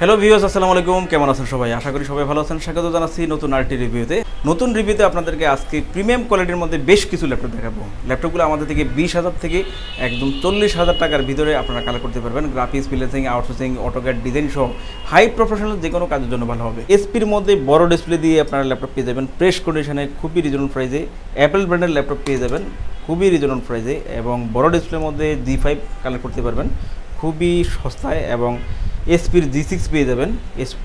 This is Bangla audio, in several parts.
হ্যালো ভিউয়ার্স আসসালামু আলাইকুম। কেমন আছেন সবাই? আশা করি সবাই ভালো আছেন। স্বাগত জানাচ্ছি নতুন আরটি রিভিউতে নতুন রিভিউতে আপনাদেরকে আজকে প্রিমিয়াম কোয়ালিটির মধ্যে বেশ কিছু ল্যাপটপ দেখাবো। ল্যাপটপগুলো আমাদের থেকে বিশ হাজার থেকে একদম চল্লিশ হাজার টাকার ভিতরে আপনারা কালেক্ট করতে পারবেন। Graphics freelancing outsourcing AutoCAD design সহ হাই প্রফেশনাল যে কোনো কাজের জন্য ভালো হবে। এসপির মধ্যে বড় ডিসপ্লে দিয়ে আপনারা ল্যাপটপ পেয়ে যাবেন। প্রেস কন্ডিশনে খুবই রিজনেবল প্রাইসে অ্যাপেল ব্র্যান্ডের ল্যাপটপ পেয়ে যাবেন। খুবই রিজনেবল প্রাইসে এবং বড় ডিসপ্লের মধ্যে জি ফাইভ কালেক্ট করতে পারবেন। খুবই সস্তায় এবং এসপির জি সিক্স পেয়ে যাবেন।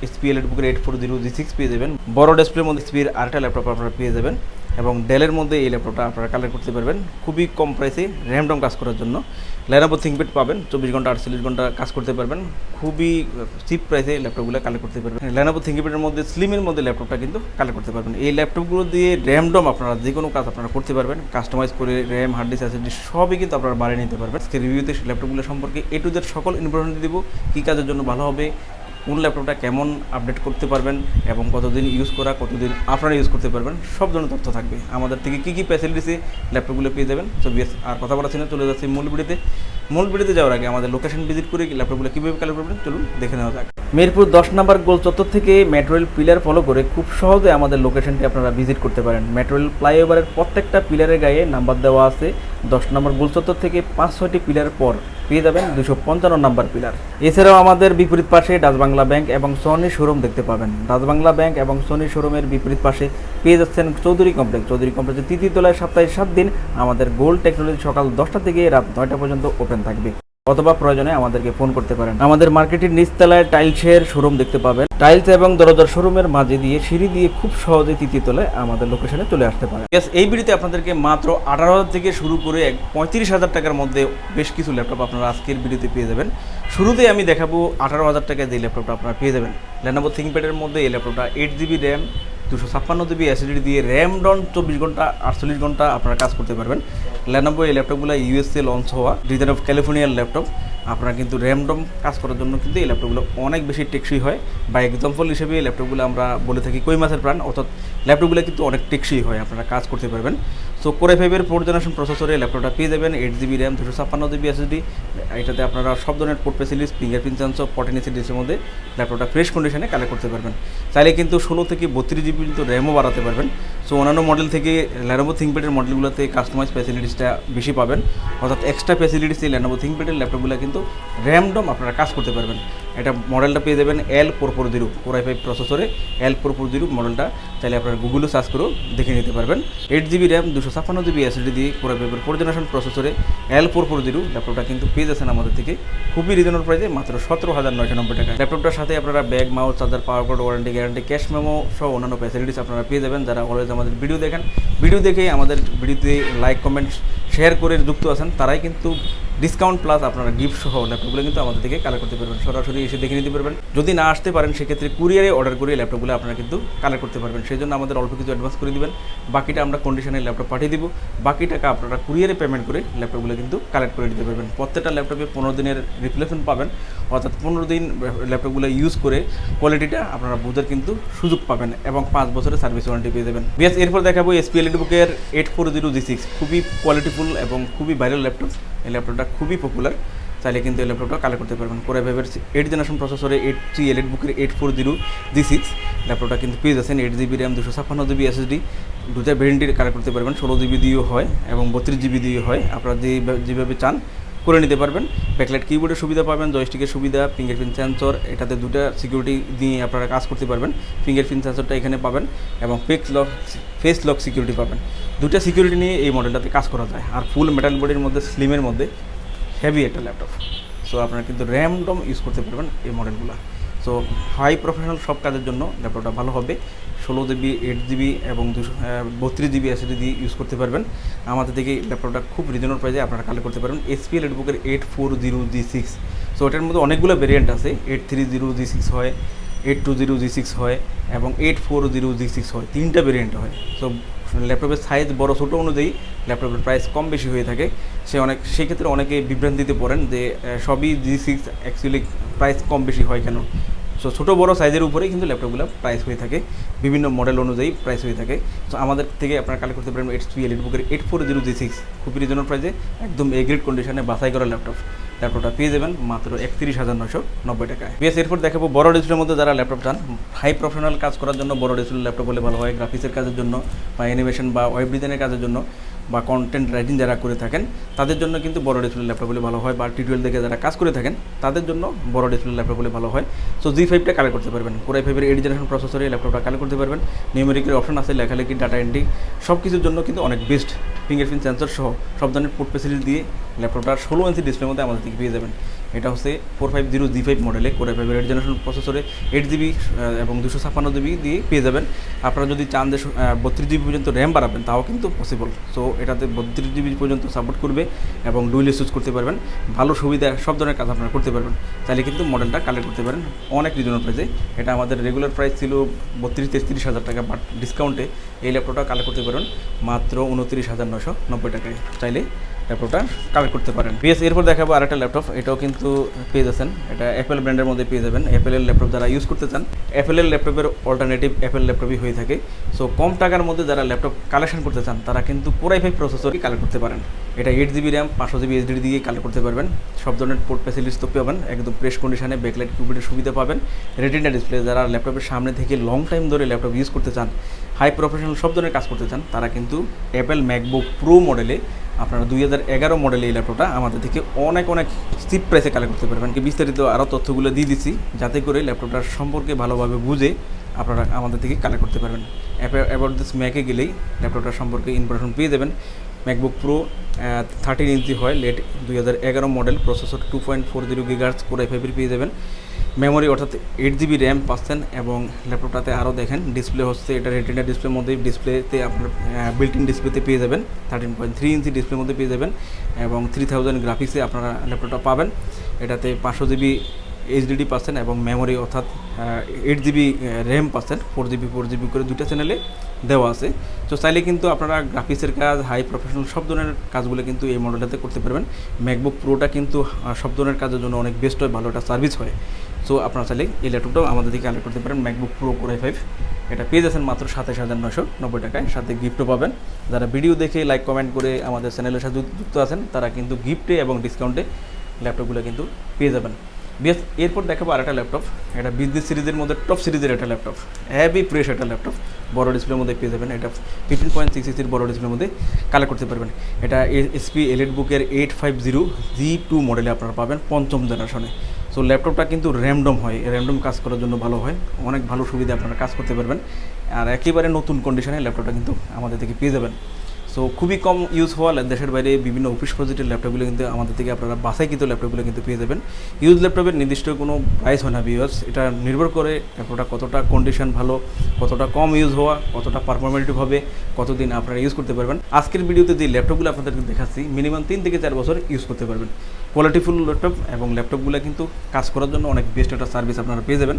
এসপি এল বুকের eight four zero G six পেয়ে যাবেন। বড় ডিসপ্লের মধ্যে এসপির আরেকটা ল্যাপটপ আপনারা পেয়ে যাবেন। এবং ডেলের মধ্যে এই ল্যাপটপটা আপনারা কালেক্ট করতে পারবেন। খুবই কম প্রাইসে র্যামডম কাজ করার জন্য। ল্যানোভো থিঙ্কপ্যাড পাবেন, চব্বিশ ঘণ্টা, আটচল্লিশ ঘণ্টা কাজ করতে পারবেন। খুবই চিপ প্রাইসে ল্যাপটপগুলো কালেক্ট করতে পারবেন। ল্যানোভো থিঙ্কপ্যাডের মধ্যে স্লিমের মধ্যে ল্যাপটপটা কিন্তু কালেক্ট করতে পারবেন। এই ল্যাপটপগুলো দিয়ে র্যামডম আপনারা যে কোনো কাজ আপনারা করতে পারবেন। কাস্টমাইজ করে র্যাম হার্ড ডিস্ক এসএসডি সবই কিন্তু আপনারা বাড়িয়ে নিতে পারবেন। আজকে রিভিউতে ল্যাপটপগুলো সম্পর্কে এ টু জেড সকল ইনফরমেশন দিব। কী কাজের জন্য ভালো হবে কোন ল্যাপটপটা কেমন আপডেট করতে পারবেন এবং কতদিন ইউজ করা, কতদিন আপনারা ইউজ করতে পারবেন, সব ধরনের তথ্য থাকবে। আমাদের থেকে কী কী ফ্যাসিলিটিসে ল্যাপটপগুলো পেয়ে যাবেন? সো বিএস আর কথা বলা ছিল চলে যাচ্ছি মূল ভিডিওতে। মূল ভিডিওতে যাওয়ার আগে আমাদের লোকেশন ভিজিট করে ল্যাপটপগুলো কীভাবে কালেক্ট করবেন, চলুন দেখে নেওয়া যাক। মিরপুর দশ নম্বর গোল চত্বর থেকে মেট্রোয়েল পিলার ফলো করে খুব সহজে আমাদের লোকেশনটি আপনারা ভিজিট করতে পারেন। মেট্রোয়েল ফ্লাইওভারের প্রত্যেকটা পিলারের গায়ে নাম্বার দেওয়া আছে। দশ নম্বর গোল চত্বর থেকে পাঁচ ছয়টি পিলার পর পেয়ে যাবেন দুশো পঞ্চান্ন নাম্বার পিলার। এছাড়াও আমাদের বিপরীত পাশে ডাচ বাংলা ব্যাংক এবং সনি শোরুম দেখতে পাবেন। ডাচ বাংলা ব্যাংক এবং সনি শোরুমের বিপরীত পাশে পেয়ে যাচ্ছেন চৌধুরী কমপ্লেক্স। চৌধুরী কমপ্লেক্সের তৃতীয় তলায় সপ্তাহে সাত দিন আমাদের গোল্ড টেকনোলজি সকাল দশটা থেকে রাত নয়টা পর্যন্ত ওপেন থাকবে। অথবা প্রয়োজনে আমাদেরকে ফোন করতে পারেন। আমাদের মার্কেটের নিচতলায় টাইলসের শোরুম দেখতে পাবেন। টাইলস এবং দরজার শোরুমের মাঝে দিয়ে সিঁড়ি দিয়ে খুব সহজে তৃতীয় তলায় আমাদের লোকেশনে চলে আসতে পারেন এই ভিডিওতে আপনাদেরকে মাত্র আঠারো হাজার থেকে শুরু করে পঁয়ত্রিশ হাজার টাকার মধ্যে বেশ কিছু ল্যাপটপ আপনারা আজকের ভিডিওতে পেয়ে যাবেন। শুরুতে আমি দেখাবো আঠারো হাজার টাকায় যে ল্যাপটপটা আপনারা পেয়ে যাবেন। ল্যানোভো থিঙ্কপ্যাডের মধ্যে এই ল্যাপটপটা এইট জিবি র্যাম দুশো ছাপ্পান্ন জিবি অ্যাসিডিটি দিয়ে র্যাম ডন চব্বিশ ঘণ্টা, আটচল্লিশ ঘণ্টা আপনারা কাজ করতে পারবেন। ল্যানোভো এই ল্যাপটপগুলো ইউএসএ লঞ্চ হওয়া ডিজাইন অফ ক্যালিফোর্নিয়ার ল্যাপটপ আপনারা কিন্তু র্যামডম কাজ করার জন্য কিন্তু এই ল্যাপটপগুলো অনেক বেশি টেকসই হয়। বা এক্সাম্পল হিসেবে এই ল্যাপটপগুলো আমরা বলে থাকি কই মাসের প্রাণ, অর্থাৎ ল্যাপটপগুলো কিন্তু অনেক টেকসই হয়, আপনারা কাজ করতে পারবেন। সো কোরে ফাইভের ফোর জেনারেশন প্রসেসরে ল্যাপটপটা পেয়ে যাবেন এইট জিবি র্যাম দুশো ছাপ্পান্ন জিবি এসএসডি এটাতে আপনারা সব ধরনের পোর্ট ফেসিলিটিস ফিঙ্গারপ্রিন্ট সেন্সর পটেন এসিডিসের মধ্যে ল্যাপটপটা ফ্রেশ কন্ডিশনে কালেক্ট করতে পারবেন। চাইলে কিন্তু ষোলো থেকে বত্রিশ জিবি কিন্তু র্যামও বাড়াতে পারবেন। সো অন্যান্য মডেল থেকে ল্যানোভো থিঙ্কপ্যাডের মডেলগুলোতে কাস্টমাইজ ফ্যাসিলিটিসটা বেশি পাবেন। অর্থাৎ এক্সট্রা ফ্যাসিলিটিস এই ল্যানোভো থিঙ্কপ্যাডের ল্যাপটপগুলো কিন্তু র্যামডম আপনারা কাজ করতে পারবেন। এটা মডেলটা পেয়ে যাবেন L four four zero four i five প্রসেসরে এল ফোর ফোর জিরো মডেলটা। চাইলে আপনারা গুগলে সার্চ করেও দেখে নিতে পারবেন। এইট জিবি র্যাম দুশো ছাপ্পান্ন জিবি এসএসডি দিয়ে ফোর আই ফাইভের ফোর জেনারেশন প্রসেসরে এল ফোর ফোর জিরো ল্যাপটপটা কিন্তু পেয়ে যাচ্ছেন আমাদের থেকে খুবই রিজনেবল প্রাইসে মাত্র সতেরো হাজার নয়শো নব্বই টাকা ল্যাপটপটার সাথে আপনারা bag mouse charger power cord warranty guarantee cash memo সহ অন্যান্য ফ্যাসিলিটিস আপনারা পেয়ে যাবেন। যারা অলওয়েজ আমাদের ভিডিও দেখেন ভিডিও দেখে আমাদের ভিডিওতে লাইক কমেন্ট শেয়ার করে যুক্ত আছেন, তারাই কিন্তু ডিসকাউন্ট প্লাস আপনারা গিফট সহ ল্যাপটপগুলো কিন্তু আমাদের থেকে কালেক্ট করতে পারবেন, সরাসরি এসে দেখে নিতে পারবেন। যদি না আসতে পারেন, সেক্ষেত্রে কুরিয়ারে অর্ডার করে ল্যাপটপগুলো আপনারা কিন্তু কালেক্ট করতে পারবেন। সেই জন্য আমাদের অল্প কিছু অ্যাডভান্স করে দিবেন। বাকিটা আমরা কন্ডিশনে ল্যাপটপ পাঠিয়ে দিব। বাকি টাকা আপনারা কুরিয়ারে পেমেন্ট করে ল্যাপটপগুলো কিন্তু কালেক্ট করে দিতে পারবেন। প্রত্যেকটা ল্যাপটপে পনেরো দিনের রিপ্লেসমেন্ট পাবেন। অর্থাৎ পনেরো দিন ল্যাপটপগুলো ইউজ করে কোয়ালিটিটা আপনারা বুঝার কিন্তু সুযোগ পাবেন এবং পাঁচ বছরের সার্ভিস ওয়ারেন্টি পেয়ে যাবেন। বিএস এরপর দেখাবো এসপিএল বুকের eight four zero G six খুবই কোয়ালিটিফুল এবং খুবই ভাইরাল ল্যাপটপ এই ল্যাপটপটা খুবই পপুলার চাইলে কিন্তু এই ল্যাপটপটা কালেক্ট করতে পারবেন। কোরে ভেবের এইট জেনারেশন প্রসেসরে এইট থ্রি এল বুকের eight four zero G six ল্যাপটপটা কিন্তু পেয়ে যাচ্ছেন এইট জিবি র্যাম দুশো ছাপ্পান্ন জিবি এসএসডি দুটা ভেরিয়েন্টের কালেক্ট করতে পারবেন, ষোলো জিবি দিয়েও হয় এবং বত্রিশ জিবি দিয়ে হয়। আপনারা যে যেভাবে চান করে নিতে পারবেন। ব্যাকলাইট কিবোর্ডের সুবিধা পাবেন জয়স্টিকের সুবিধা ফিঙ্গারপ্রিন্ট সেন্সর এটাতে দুটা সিকিউরিটি দিয়ে আপনারা কাজ করতে পারবেন। ফিঙ্গারপ্রিন্ট সেন্সরটা এখানে পাবেন এবং face lock face lock security পাবেন। দুটা সিকিউরিটি নিয়ে এই মডেলটাতে কাজ করা যায়। আর ফুল মেটাল বডির মধ্যে স্লিমের মধ্যে হেভি একটা ল্যাপটপ সো আপনারা কিন্তু র্যামডম ইউজ করতে পারবেন এই মডেলগুলো সো হাই প্রফেশনাল সব কাজের জন্য ল্যাপটপটা ভালো হবে। ষোলো জিবি এইট জিবি এবং দুশো বত্রিশ জিবি এসএসডি দিয়ে ইউজ করতে পারবেন। আমাদের থেকে ল্যাপটপটা খুব রিজনেবল প্রাইসে আপনারা কালেক্ট করতে পারবেন। এসপিএল এডবুকের eight four zero G six so এটার মধ্যে অনেকগুলো ভেরিয়েন্ট আছে। Eight three zero G six হয় eight two zero G six হয় এবং eight four zero G six হয়। তিনটা ভেরিয়েন্ট হয়। সো ল্যাপটপের সাইজ বড় ছোটো অনুযায়ী ল্যাপটপের প্রাইস কম বেশি হয়ে থাকে। সে অনেক সেক্ষেত্রে অনেকে বিভ্রান্তিতে পড়েন যে সবই জি সিক্স অ্যাকচুয়ালি প্রাইস কম বেশি হয় কেন? সো ছোটো বড় সাইজের উপরেই কিন্তু ল্যাপটপগুলো প্রাইস হয়ে থাকে। বিভিন্ন মডেল অনুযায়ী প্রাইস হয়ে থাকে। সো আমাদের থেকে আপনারা কালেক্ট করতে পারেন এইট থ্রি এলিট বুকের eight four zero G six খুবই রিজনেবল প্রাইসে একদম এ গ্রেড কন্ডিশনে বাছাই করা ল্যাপটপ। ল্যাপটপটা পেয়ে যাবেন মাত্র একত্রিশ হাজার নশো নব্বই টাকায়। বেশ এরপর দেখাবো বড় ডিসপ্লের মধ্যে যারা ল্যাপটপ চান হাই প্রফেশনাল কাজ করার জন্য বড় ডিসপ্লে ল্যাপটপ হলে ভালো হয় গ্রাফিক্সের কাজের জন্য বা অ্যানিমেশন বা ওয়েব ডিজাইনের কাজের জন্য বা কন্টেন্ট রাইটিং যারা করে থাকেন, তাদের জন্য কিন্তু বড় ডিসপ্লে ল্যাপটপ হলে ভালো হয় বা টিউটোরিয়াল দেখে যারা কাজ করে থাকেন, তাদের জন্য বড় ডিসপ্লে ল্যাপটপ হলে ভালো হয়। সো জি ফাইভটা কালেক্ট করতে পারবেন। কোরাই ফাইভের এইট জেনারেশন প্রসেসরে ল্যাপটপটা কালেক্ট করতে পারবেন। নিউমেরিকের অপশন আছে লেখালেখি ডাটা এন্ট্রি সব কিছুর জন্য কিন্তু অনেক বেস্ট ফিঙ্গারপ্রিন্ট সেন্সর সহ সব ধরনের পোর্ট ফেসিলিটি দিয়ে ল্যাপটপটা ষোলো ইঞ্চি ডিসপ্লের মধ্যে আমাদের দিকে পেয়ে যাবেন। এটা হচ্ছে four five zero G five মডেলে কোরাই ফাইভের এইট জেনারেশন প্রসেসরে এইট জিবি এবং দুশো ছাপ্পান্ন জিবি দিয়ে পেয়ে যাবেন। আপনারা যদি চান যে বত্রিশ জিবি পর্যন্ত র্যাম বাড়াবেন, তাও কিন্তু পসিবল সো এটাতে বত্রিশ জিবি পর্যন্ত সাপোর্ট করবে এবং ডুইল ইউজ করতে পারবেন। ভালো সুবিধা, সব ধরনের কাজ আপনারা করতে পারবেন। চাইলে কিন্তু মডেলটা কালেক্ট করতে পারেন। অনেক রিজনেবল প্রাইসে এটা আমাদের রেগুলার প্রাইস ছিল বত্রিশ, তেত্রিশ হাজার টাকা বাট ডিসকাউন্টে এই ল্যাপটপটা কালেক্ট করতে পারেন মাত্র উনত্রিশ হাজার নশো নব্বই টাকায়। চাইলে ল্যাপটপটা কালেক্ট করতে পারেন। বিএস এরপর দেখাবো আরেকটা ল্যাপটপ এটাও কিন্তু পেয়ে যাচ্ছেন। এটা অ্যাপেল ব্র্যান্ডের মধ্যে পেয়ে যাবেন। অ্যাপেলের ল্যাপটপ যারা ইউজ করতে চান অ্যাপেলের ল্যাপটপের অল্টারনেটিভ অ্যাপেল ল্যাপটপই হয়ে থাকে। সো কম টাকার মধ্যে যারা ল্যাপটপ কালেকশন করতে চান, তারা কিন্তু কোরাই ফাইভ প্রসেসরই কালেক্ট করতে পারেন। এটা এইট জিবি র্যাম পাঁচশো জিবি এইচডি দিয়ে কালেক্ট করতে পারবেন। সব ধরনের পোর্ট ফ্যাসিলিটিস তো পাবেন। একদম প্রেস কন্ডিশনে ব্যাকলাইট কিউবিটের সুবিধা পাবেন। রেটিনা ডিসপ্লে যারা ল্যাপটপের সামনে থেকে লং টাইম ধরে ল্যাপটপ ইউজ করতে চান হাই প্রফেশনাল সব ধরনের কাজ করতে চান, তারা কিন্তু অ্যাপেল ম্যাকবুক প্রো মডেলে আপনারা দুই হাজার এগারো মডেলে এই ল্যাপটপটা আমাদের থেকে অনেক অনেক চিপ প্রাইসে কালেক্ট করতে পারবেন। কি বিস্তারিত আরও তথ্যগুলো দিয়ে দিচ্ছি যাতে করে ল্যাপটপটার সম্পর্কে ভালোভাবে বুঝে আপনারা আমাদের থেকে কালেক্ট করতে পারবেন। অ্যাবাউট দিস ম্যাকে গেলেই ল্যাপটপটার সম্পর্কে ইনফরমেশন পেয়ে যাবেন। ম্যাকবুক প্রো থার্টিন ইঞ্চি হয় লেট দুই হাজার এগারো model processor two point four zero gigahertz core i ফাইভের পেয়ে যাবেন। মেমোরি অর্থাৎ এইট জিবি র্যাম পাচ্ছেন এবং ল্যাপটপটাতে আরও দেখেন ডিসপ্লে হচ্ছে, এটা রেটিনা ডিসপ্লের মধ্যে ডিসপ্লেতে আপনার বিল্ট ইন ডিসপ্লেতে পেয়ে যাবেন থার্টিন পয়েন্ট থ্রি ইঞ্চি ডিসপ্লের মধ্যে পেয়ে যাবেন এবং থ্রি থাউজেন্ড গ্রাফিক্সে আপনারা ল্যাপটপটা পাবেন। এটাতে পাঁচশো জিবি এইচডিডি পাচ্ছেন এবং মেমোরি অর্থাৎ এইট জিবি র্যাম পাচ্ছেন ফোর জিবি ফোর জিবি করে দুইটা চ্যানেলে দেওয়া আছে। তো চাইলে কিন্তু আপনারা গ্রাফিক্সের কাজ হাই প্রফেশনাল সব ধরনের কাজগুলো কিন্তু এই মডেলটাতে করতে পারবেন। ম্যাকবুক প্রোটা কিন্তু সব ধরনের কাজের জন্য অনেক বেস্ট হয়, ভালো একটা সার্ভিস হয়। সো আপনারা চাইলে এই ল্যাপটপটাও আমাদের দিকে কালেক্ট করতে পারেন ম্যাকবুক প্রো কোরাই ফাইভ এটা পেয়ে যাচ্ছেন মাত্র সাতাশ হাজার নশো নব্বই টাকায়। সাথে গিফটও পাবেন। যারা ভিডিও দেখে লাইক কমেন্ট করে আমাদের চ্যানেলের সাথে যুক্ত আছেন, তারা কিন্তু গিফটে এবং ডিসকাউন্টে ল্যাপটপগুলো কিন্তু পেয়ে যাবেন। বিএস এরপর দেখাবো আরেকটা ল্যাপটপ। এটা বিজনেস সিরিজের মধ্যে টপ সিরিজের একটা ল্যাপটপ। হ্যাভি প্রেস একটা ল্যাপটপ। বড় ডিসপ্লের মধ্যে পেয়ে যাবেন। এটা ফিফটিন পয়েন্ট সিক্স সিক্সির বড় ডিসপ্লের মধ্যে কালেক্ট করতে পারবেন। এটা এসপি এলিট বুকের eight five zero G two মডেলে আপনারা পাবেন পঞ্চম জেনারেশনে সো ল্যাপটপটা কিন্তু র্যামডম হয় র্যামডম কাজ করার জন্য ভালো হয়। অনেক ভালো সুবিধা আপনারা কাজ করতে পারবেন। আর একেবারে নতুন কন্ডিশনে ল্যাপটপটা কিন্তু আমাদের থেকে পেয়ে যাবেন। সো খুবই কম ইউজ হওয়া দেশের বাইরে বিভিন্ন অফিস প্রজেক্টের ল্যাপটপগুলো কিন্তু আমাদের থেকে আপনারা বাসায় কিন্তু ল্যাপটপগুলো কিন্তু পেয়ে যাবেন। ইউজ ল্যাপটপের নির্দিষ্ট কোনো প্রাইস হয় না বিউজ এটা নির্ভর করে ল্যাপটপটা কতটা কন্ডিশন ভালো, কতটা কম ইউজ হওয়া, কতটা পারফরমেটিভ হবে, কতদিন আপনারা ইউজ করতে পারবেন। আজকের ভিডিওতে যে ল্যাপটপগুলো আপনাদেরকে দেখাচ্ছি মিনিমাম তিন থেকে চার বছর ইউজ করতে পারবেন। কোয়ালিটিফুল ল্যাপটপ এবং ল্যাপটপগুলো কিন্তু কাজ করার জন্য অনেক বেস্ট একটা সার্ভিস আপনারা পেয়ে যাবেন।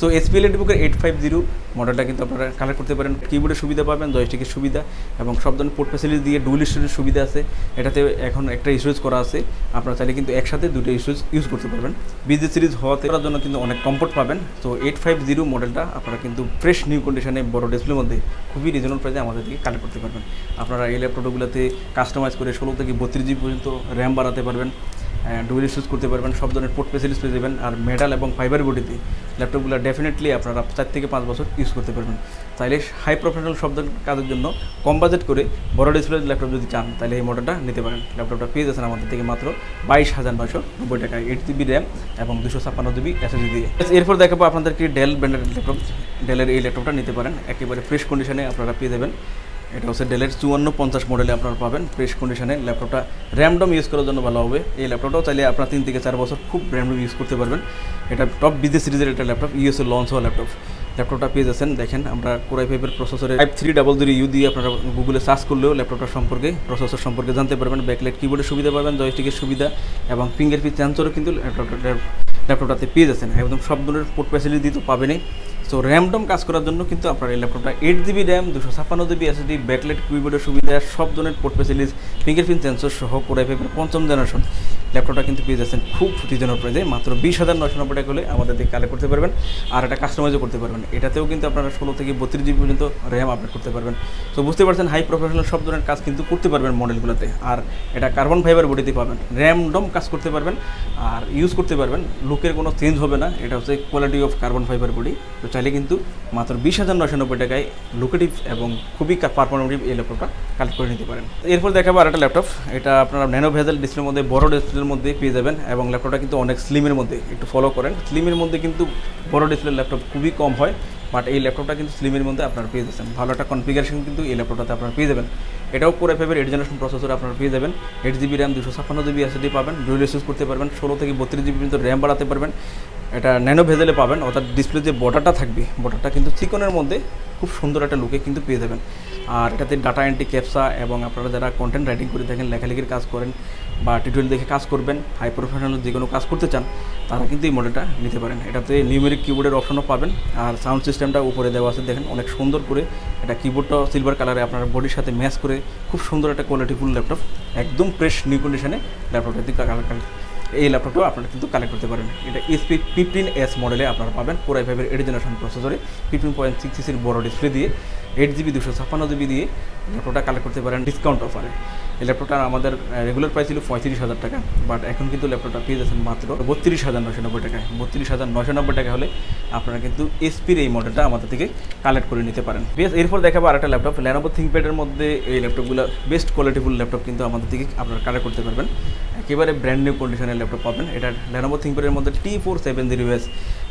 সো এসপি বুকের এইট ফাইভ জিরো মডেলটা কিন্তু আপনারা কালেক্ট করতে পারেন। কিবোর্ডের সুবিধা পাবেন জয়স্টিকের সুবিধা এবং সব ধরনের পোর্ট ফ্যাসিলিটি দিয়ে ডুয়েল স্টোরেজ সুবিধা আছে। এটাতে এখন একটা ইস্যুজ করা আছে। আপনারা চাইলে কিন্তু একসাথে দুটো ইস্যুজ ইউজ করতে পারবেন। বিজি সিরিজ হওয়াতে করার জন্য কিন্তু অনেক কমফোর্ট পাবেন। তো এইট ফাইভ জিরো মডেলটা আপনারা কিন্তু ফ্রেশ নিউ কন্ডিশনে বড় ডিসপ্লের মধ্যে খুবই রিজনেবল প্রাইসে আমাদের থেকে কালেক্ট করতে পারবেন। আপনারা এই ল্যাপটপগুলোতে কাস্টমাইজ করে ষোলো থেকে বত্রিশ জিবি পর্যন্ত র্যাম বাড়াতে পারবেন। ডুয়েল ইস্যুজ করতে পারবেন, সব ধরনের পোর্ট ফেসিলিটিস পেয়ে যাবেন। আর মেটাল এবং ফাইবার বডিতে ল্যাপটপগুলো ডেফিনেটলি আপনারা চার থেকে পাঁচ বছর ইউজ করতে পারবেন। চাইলে হাই প্রফেশনাল সব ধরনের কাজের জন্য কম বাজেট করে বড় ডিসপ্লে ল্যাপটপ যদি চান তাহলে এই মডেলটা নিতে পারেন। ল্যাপটপটা পেয়ে যাচ্ছেন আমাদের থেকে মাত্র বাইশ হাজার নশো নব্বই টাকা এইট জিবি র্যাম এবং দুশো ছাপ্পান্ন জিবি এসএসডি দিয়ে। এরপর দেখাবো আপনাদেরকে ডেল ব্র্যান্ডের ল্যাপটপ ডেলের এই ল্যাপটপটা নিতে পারেন। একেবারে ফ্রেশ কন্ডিশনে আপনারা পেয়ে যাবেন। এটা হচ্ছে ডেলের চুয়ান্ন পঞ্চাশ মডেলে আপনারা পাবেন। ফ্রেশ কন্ডিশনে ল্যাপটপটা র্যামডম ইউজ করার জন্য ভালো হবে। এই ল্যাপটপটাও চাইলে আপনারা তিন থেকে চার বছর খুব র্যামডম ইউজ করতে পারবেন। এটা টপ বিজনেস সিরিজের একটা ল্যাপটপ ইউএসএ লঞ্চ হওয়া ল্যাপটপ ল্যাপটপটা পেয়ে যাচ্ছেন, দেখেন আমরা কোরাই ফাইভের প্রসেসরে five three double zero U দিয়ে আপনারা গুগলে সার্চ করলেও ল্যাপটপটা সম্পর্কে প্রসেসর সম্পর্কে জানতে পারবেন। ব্যাকলাইট কিবোর্ডের সুবিধা পাবেন জয়স্টিকের সুবিধা এবং ফিঙ্গার ফিঙ্গারপ্রিন্ট সেন্সরও কিন্তু ল্যাপটপটা ল্যাপটপটাতে পেয়ে যাচ্ছেন। একদম সব ধরনের পোর্ট ফ্যাসিলিটি তো পাবেনই। সো র্যামডম কাজ করার জন্য কিন্তু আপনার এই ল্যাপটপটা এইট জিবি র্যাম দুশো ছাপ্পান্ন জিবি এসএসডি ব্যাটলেট কিবোর্ডের সুবিধা, সব ধরনের পোর্ট ফ্যাসিলিটিস ফিঙ্গারপ্রিন্ট সেন্সর সহ কোরাই ফাইভের পঞ্চম জেনারেশন ল্যাপটপটা কিন্তু পেয়ে যাচ্ছেন খুব রিজনেবল প্রাইসে। মাত্র বিশ হাজার নয়শো নব্বই টাকা হলে আমাদের থেকে কালেক্ট করতে পারবেন। আর এটা কাস্টমাইজও করতে পারবেন। এটাতেও কিন্তু আপনারা ষোলো থেকে বত্রিশ জিবি পর্যন্ত র্যাম আপডেট করতে পারবেন। তো বুঝতে পারছেন হাই প্রফেশনাল সব ধরনের কাজ কিন্তু করতে পারবেন মডেলগুলোতে আর এটা কার্বন ফাইবার বডিতে পাবেন। র্যামডম কাজ করতে পারবেন। আর ইউজ করতে পারবেন। লুকের কোনো চেঞ্জ হবে না। এটা হচ্ছে quality of carbon fibre body তো চাইলে কিন্তু মাত্র বিশ হাজার নয়শো নব্বই টাকায় লুকেটিভ এবং খুবই পারফরমেটিভ এই ল্যাপটপটা কালেক্ট করে নিতে পারেন। এরপর দেখাবো আর একটা ল্যাপটপ। এটা আপনারা ন্যানো ভেজাল ডিসপ্লের মধ্যে বড় ডিসপ্লের মধ্যে পেয়ে যাবেন এবং ল্যাপটপটা কিন্তু অনেক স্লিমের মধ্যে, একটু ফলো করেন। স্লিমের মধ্যে কিন্তু বড় ডিসপ্লের ল্যাপটপ খুবই কম হয় বাট এই ল্যাপটপটা কিন্তু স্লিমের মধ্যে আপনারা পেয়ে যাচ্ছেন। ভালো একটা কনফিগারেশন কিন্তু এই ল্যাপটপটাতে আপনারা পেয়ে যাবেন। এটাও করে ফেবের এইট জেনারেশন প্রসেসর আপনারা পেয়ে যাবেন। এইট জিবি র্যাম দুশো ছাপ্পান্ন জিবি এসএসডি পাবেন। ডুয়েল ইউজ করতে পারবেন। ষোলো থেকে বত্রিশ জিবি পর্যন্ত র্যাম বাড়াতে পারবেন। এটা ন্যানো ভেজেলে পাবেন অর্থাৎ ডিসপ্লে যে বর্ডারটা থাকবে বর্ডারটা কিন্তু চিকনের মধ্যে খুব সুন্দর একটা লুকে কিন্তু পেয়ে যাবেন। আর এটাতে ডাটা এন্ট্রি ক্যাপসা এবং আপনারা যারা কন্টেন্ট রাইটিং করে থাকেন লেখালেখির কাজ করেন বা টিউটোরিয়াল দেখে কাজ করবেন হাই প্রফেশনাল যে কোনো কাজ করতে চান, তারা কিন্তু এই মডেলটা নিতে পারেন। এটাতে নিউমেরিক কিবোর্ডের অপশনও পাবেন, আর সাউন্ড সিস্টেমটা উপরে দেওয়া আছে, দেখেন অনেক সুন্দর করে। এটা কিবোর্ডটাও সিলভার কালারে আপনার বডির সাথে ম্যাচ করে, খুব সুন্দর একটা কোয়ালিটিফুল ল্যাপটপ একদম ফ্রেশ নিউ কন্ডিশনে ল্যাপটপটা কালার এই ল্যাপটপটাও আপনারা কিন্তু কালেক্ট করতে পারেন। এটা এসপি ফিফটিন এস মডেলে আপনারা পাবেন। পুরাই ফাইভের এইট প্রসেসরে ফিফটিন পয়েন্ট সিক্স সিসির বড় ডিসপ্লে দিয়ে। এইট জিবি দুশো ছাপ্পান্ন জিবি দিয়ে ল্যাপটপটা কালেক্ট করতে পারেন ডিসকাউন্ট অফারে এই ল্যাপটপটা আমাদের রেগুলার প্রাইস ছিল পঁয়ত্রিশ হাজার টাকা বাট এখন কিন্তু ল্যাপটপটা পেয়ে যাচ্ছেন মাত্র বত্রিশ হাজার নশো নব্বই টাকায়। বত্রিশ হাজার নশো নব্বই টাকা হলে আপনারা কিন্তু এসপির এই মডেলটা আমাদের থেকে কালেক্ট করে নিতে পারেন। বেশ, এরপর দেখাবো আরেকটা ল্যাপটপ ল্যানোভো থিঙ্কপ্যাডের মধ্যে এই ল্যাপটপগুলো বেস্ট কোয়ালিটিফুল ল্যাপটপ কিন্তু আমাদের থেকে আপনারা কালেক্ট করতে পারবেন। একেবারে ব্র্যান্ড নিউ কন্ডিশনের ল্যাপটপ পাবেন। এটা ল্যানোভো থিঙ্কপ্যাডের মধ্যে T four seven zero S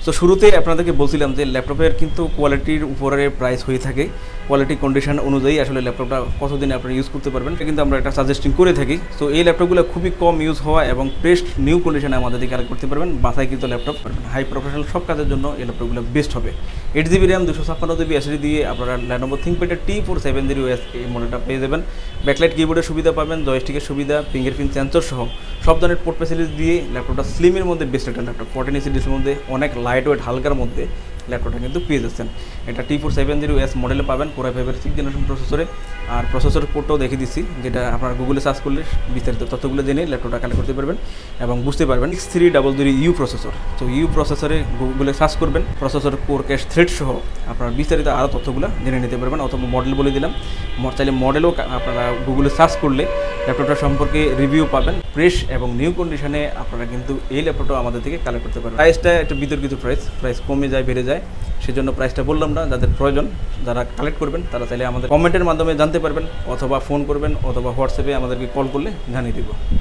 তো শুরুতে আপনাদেরকে বলছিলাম যে ল্যাপটপের কিন্তু কোয়ালিটির উপরে প্রাইস হয়ে থাকে। কোয়ালিটি কন্ডিশন অনুযায়ী আসলে ল্যাপটপটা কতদিনে আপনারা ইউজ করতে পারবেন কিন্তু আমরা একটা সাজেস্টিং করে থাকি। তো এই ল্যাপটপগুলো খুবই কম ইউজ হওয়া এবং বেস্ট নিউ কন্ডিশনে আমাদের দিকে কালেক্ট করতে পারবেন। বাসায় কিন্তু ল্যাপটপ পারবেন হাই প্রফেশনাল সব কাজের জন্য এই ল্যাপটপগুলো বেস্ট হবে। এইট জিবি র্যাম দুশো ছাপ্পান্ন জিবি এসডি দিয়ে আপনারা Lenovo থিঙ্কপ্যাডের T four seven zero S এই মডেলটা পেয়ে যাবেন। ব্যাকলাইট কিবোর্ডের সুবিধা পাবেন জয়স্টিকের সুবিধা ফিঙ্গারপ্রিন্ট সেন্সর সহ সব ধরনের পোর্ট ফেসিলিটি দিয়ে ল্যাপটপটা স্লিমের মধ্যে বেস্ট একটা ল্যাপটপ। ফোর্টিন ইসিডিসের মধ্যে অনেক লাইট ওয়েট হালকার মধ্যে ল্যাপটপটা কিন্তু পেয়ে যাচ্ছেন। এটা T four seven zero S মডেলে পাবেন কোরাই ফাইভের সিক্স জেনারেশন প্রসেসরে আর প্রসেসর কোডটাও দেখে দিচ্ছি, যেটা আপনার গুগলে সার্চ করলে বিস্তারিত তথ্যগুলো জেনে ল্যাপটপটা কালেক্ট করতে পারবেন এবং বুঝতে পারবেন six three double zero U processor তো ইউ প্রসেসরে গুগলে সার্চ করবেন প্রসেসর কোর ক্যাশ থ্রেড সহ আপনার বিস্তারিত আরও তথ্যগুলো জেনে নিতে পারবেন। অথবা মডেল বলে দিলাম চাইলে মডেলও আপনারা গুগলে সার্চ করলে ল্যাপটপটা সম্পর্কে রিভিউ পাবেন। ফ্রেশ এবং নিউ কন্ডিশনে আপনারা কিন্তু এই ল্যাপটপটা আমাদের থেকে কালেক্ট করতে পারবেন। প্রাইসটা একটু বিতর্কিত প্রাইস প্রাইস কমে যায়, বেড়ে যায়, সেজন্য প্রাইসটা বললাম না, যাদের প্রয়োজন যারা কালেক্ট করবেন, তারা চাইলে আমাদের কমেন্টের মাধ্যমে জানতে পারবেন, অথবা ফোন করবেন, অথবা হোয়াটসঅ্যাপে আমাদেরকে কল করলে জানিয়ে দেবো।